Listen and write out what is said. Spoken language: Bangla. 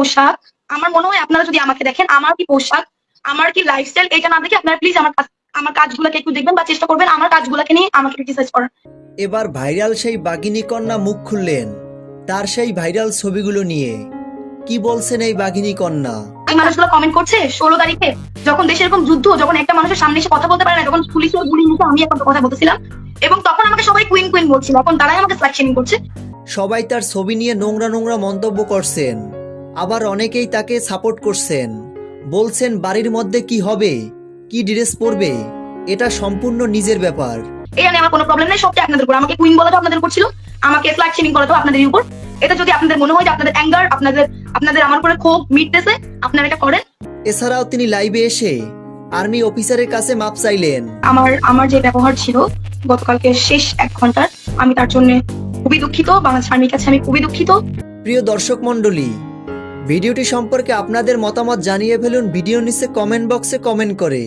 পোশাক? আমার মনে হয় আপনারা যদি আমাকে দেখেন আমার কি পোশাক আমার কি লাইফস্টাইল এটা না দেখে আপনারা প্লিজ আমার কাজ- আমার কাজগুলোকে একটু দেখবেন বা চেষ্টা করবেন আমার কাজগুলোকে নিয়ে আমাকে ক্রিটিসাইজ করার। এবার ভাইরাল সেই বাঘিনী কন্যা মুখ খুললেন তার সেই ভাইরাল ছবিগুলো নিয়ে। কি বলছেন এই বাঘিনী কন্যা? এই মানুষগুলো কমেন্ট করছে ষোলো তারিখে যখন দেশে এরকম যুদ্ধ যখন একটা মানুষের সামনে এসে কথা বলতে পারে না যখন পুলিশের গুলি নিতে আমি এখন কথা বলতেছিলাম এবং তখন আমাকে সবাই কুইন কুইন বলছিল এখন তারাই আমাকে স্ল্যাকশনিং করছে। সবাই তার ছবি নিয়ে নোংরা নোংরা মন্তব্য করছেন। আবার অনেকেই তাকে সাপোর্ট করছেন। বলছেন বাড়ির মধ্যে কি হবে? কি ড্রেস পরবে? এটা সম্পূর্ণ নিজের ব্যাপার। এই নিয়ে আমার কোনো প্রবলেম নেই সবটা আপনাদের উপর। আমাকে কুইন বলাটা আপনাদের উপর ছিল। আমাকে স্ল্যাকশনিং করাটা আপনাদের উপর। এটা যদি আপনাদের মনে হয় যে আপনাদের অ্যাঙ্গার আপনাদের আপনাদের আমার উপরে ক্ষোভ মিটতেছে আপনারা এটা করেন। এছাড়াও তিনি লাইভে এসে আর্মি অফিসারের কাছে মাপ চাইলেন। আমার আমার যে ব্যবহার ছিল গতকালকে শেষ এক ঘণ্টার আমি তার জন্য খুবই দুঃখিত। বাংলাদেশ আর্মির কাছে আমি খুবই দুঃখিত। প্রিয় দর্শক মণ্ডলী ভিডিওটি সম্পর্কে আপনাদের মতামত জানিয়ে ফেলুন ভিডিও নিচে কমেন্ট বক্সে কমেন্ট করে।